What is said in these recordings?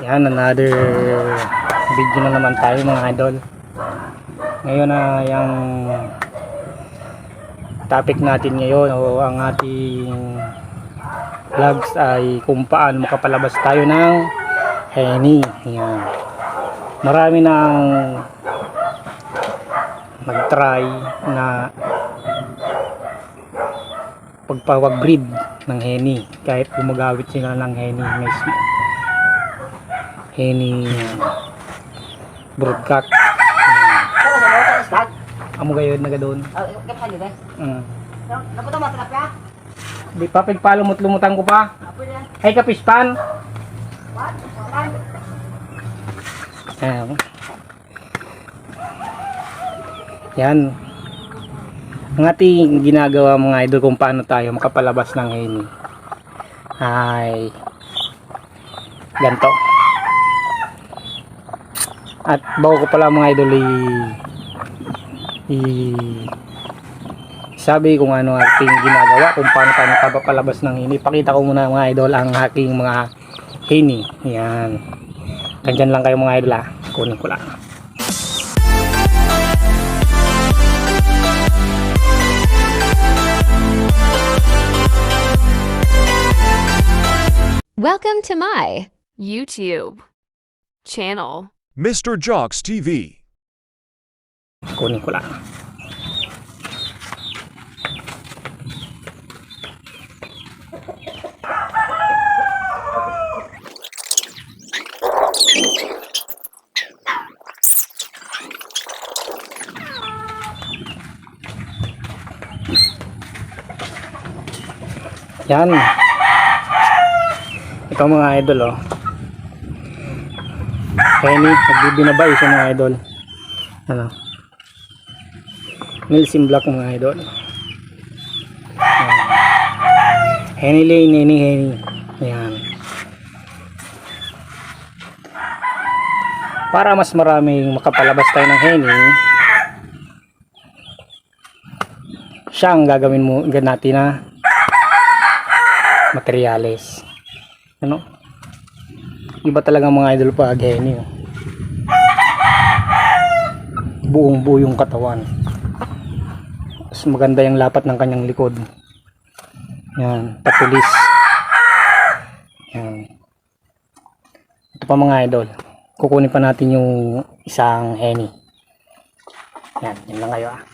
Yan, another video na naman tayo mga idol. Ngayon na yung topic natin ngayon o ang ating vlogs ay kung paano makapalabas tayo ng henny. Yan. Marami nang nag-try na pagpawag-breed ng henny kahit gumagawit sila ng henny mismo henny broodcock amo gayod na gadon mm. di pa pagpalumot-lumutan ko pa. Ay kapispan. Ayan. yan. Ang ating ginagawa mga idol kung paano tayo makapalabas ng henny ay. Ganito at bago ko pala mga idol i, i sabi kung ano ating ginagawa kung paano tayo makapalabas ng henny pakita ko muna mga idol ang aking mga henny yan Kandyan lang kayo mga idol ah. Kunin ko lang. Welcome to my YouTube channel. Mr. Jocks TV. kunin ko lang yan ito mga idol oh Henny, nagbibinabay siya mga idol? Ano? Milsim Black mga idol. Ayan. Henny Lane, Henny Henny. Yan para mas maraming makapalabas tayo ng Henny siya ang gagawin mo natin na materyales ano iba talaga mga idol pag Henny oh. buong buo yung katawan. Mas maganda yung lapat ng kanyang likod. Yan patulis. Yan. Ito pa mga idol. Kukunin pa natin yung isang henny. Yan yun lang kayo ah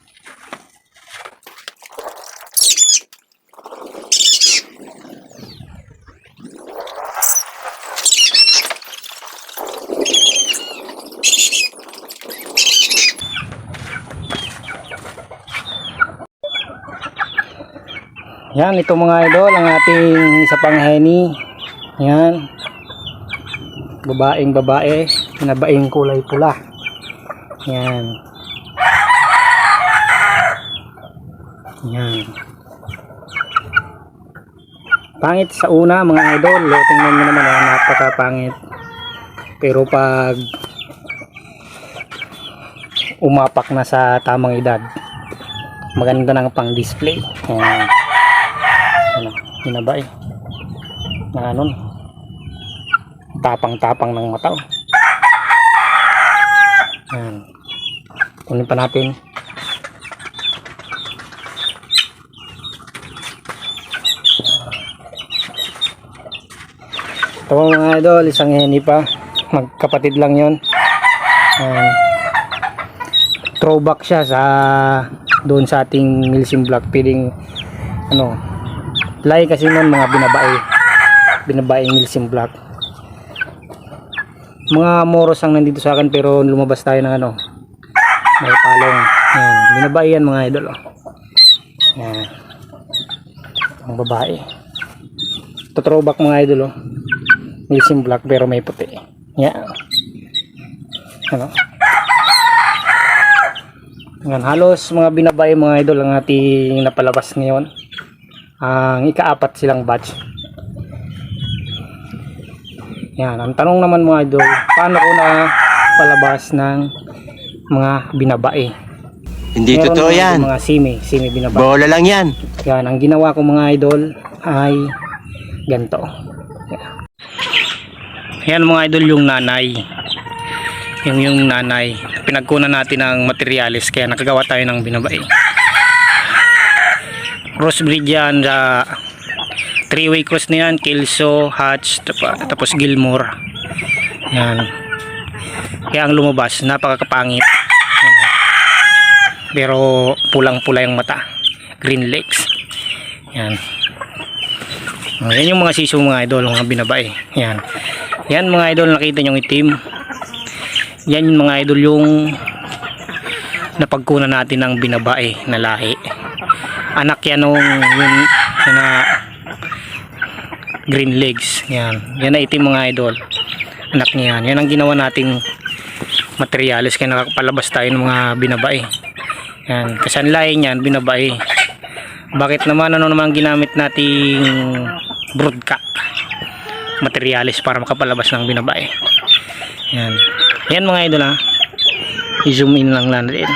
Yan, ito mga idol, ang ating isa pang henny. Yan. Babaeng babae, nabaing kulay pula. Yan. Yan. Pangit sa una mga idol, tingnan mo naman ah, napakapangit. Pero pag umapak na sa tamang edad, maganda ng pang display. Yan ano, hinaba eh. Na ano, tapang-tapang ng mata. oh. Yan. Kunin pa natin. Ito mga idol, isang heni pa. Magkapatid lang yon. Yan. Throwback siya sa doon sa ating Milsim Black feeding ano Lahi kasi nun mga binabae. Binabae milsim black. Mga moros ang nandito sa akin pero lumabas tayo ng ano. May palong. Yan. Binabae yan mga idol. Oh. Yan. Ang babae. Ito mga idol. Oh. Milsim black pero may puti. Yan. Ano? Yan. Halos mga binabae mga idol ang ating napalabas ngayon ang ikaapat silang batch. Yan, ang tanong naman mga idol, paano ko na palabas ng mga binabae? Hindi Meron totoo yan. Mga simi, simi binabae. Bola lang yan. Yan, ang ginawa ko mga idol ay ganito. Yan. Yan mga idol yung nanay. Yung yung nanay. Pinagkunan natin ng materialis kaya nakagawa tayo ng binabae. Crossbreed yan sa three-way cross na yan. Kelso, Hatch, tapos Gilmore. Yan. Kaya ang lumabas, napakakapangit. Yan. Pero pulang-pula yung mata. Green legs. Yan. Oh, yan yung mga siso mga idol, mga binabae. Yan. Yan mga idol, nakita nyo itim. Yan yung mga idol yung napagkunan natin ng binabae na lahi. Anak yan nung yun, yun na green legs. Yan. Yan na itim mga idol. Anak niya yan. Yan ang ginawa nating materialis kaya nakapalabas tayo ng mga binabae. Yan. Kasi ang lahi niyan, binabae. Bakit naman ano naman ginamit nating broadcock materialis para makapalabas ng binabae. Yan. Yan mga idol ha. I-zoom in lang lang rin.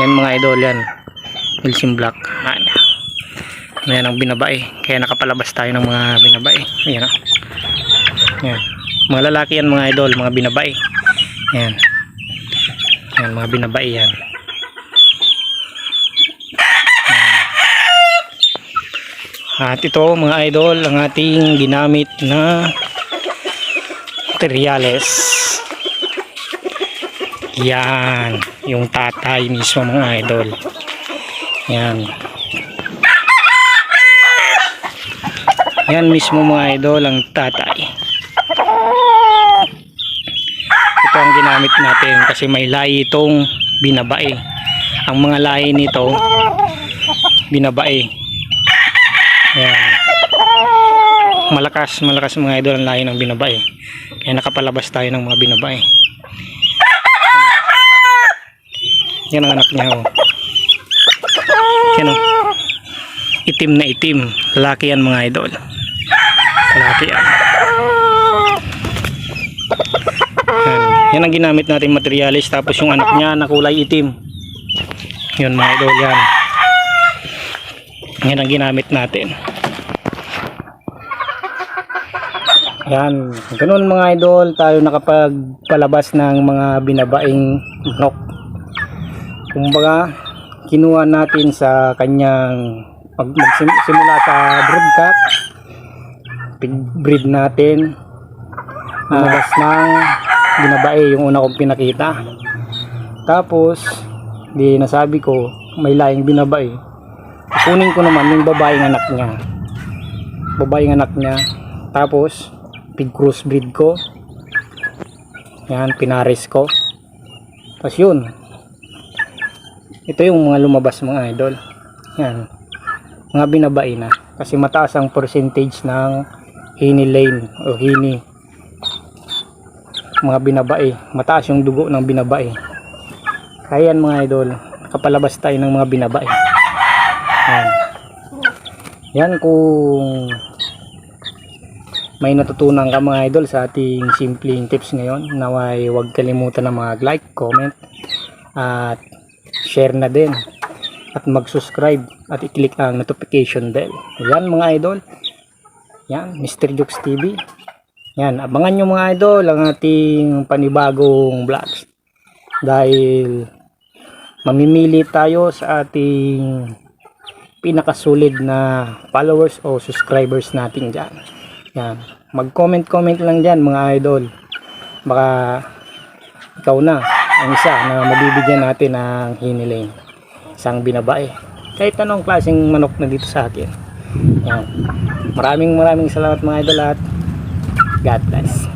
Yan mga idol yan. Wilson Black. Yan. Yan ang binabae. Kaya nakapalabas tayo ng mga binabae. Yan ha. Yan. Mga lalaki yan mga idol. Mga binabae. Yan. Yan mga binabae yan. At ito mga idol ang ating ginamit na materials. Yan, yung tatay mismo mga idol. Yan. Yan mismo mga idol ang tatay. Ito ang ginamit natin kasi may lahi itong binabae. Ang mga lahi nito binabae. Yan. Malakas, malakas mga idol ang lahi ng binabae. Kaya nakapalabas tayo ng mga binabae. Yan ang anak niya. Oh. Yan oh. Itim na itim. Lalaki yan mga idol. Lalaki yan. Yan. Yan ang ginamit natin materialis. Tapos yung anak niya na kulay itim. Yun mga idol yan. Yan ang ginamit natin. Yan. Ganun mga idol, tayo nakapagpalabas ng mga binabaing manok. Kumbaga, kinuha natin sa kanyang magsimula sa broodcock, pig-breed natin, lumabas ng binabae, yung una kong pinakita. Tapos, di nasabi ko, may laing binabae. Kunin ko naman yung babaeng anak niya. Babaeng anak niya. Tapos, pig crossbreed ko. Yan, pinares ko. Tapos yun. Ito yung mga lumabas mga idol. Yan. Mga binabae na. Kasi mataas ang percentage ng hini lane o hini mga binabae. Mataas yung dugo ng binabae. Kaya mga idol. Kapalabas tayo ng mga binabae. Yan. Yan kung may natutunan ka mga idol sa ating simpleng tips ngayon naway huwag kalimutan na mag-like, comment at share na din at mag-subscribe at i-click ang notification bell yan mga idol yan Mr. Jokes TV yan abangan nyo mga idol ang ating panibagong vlogs dahil mamimili tayo sa ating pinakasulid na followers o subscribers natin dyan yan. Mag-comment-comment lang dyan mga idol. Baka ikaw na ang isa na mabibigyan natin ng hiniling. Isang binabae. Kahit anong klaseng manok na dito sa akin. Yan. Maraming maraming salamat mga idol at God bless.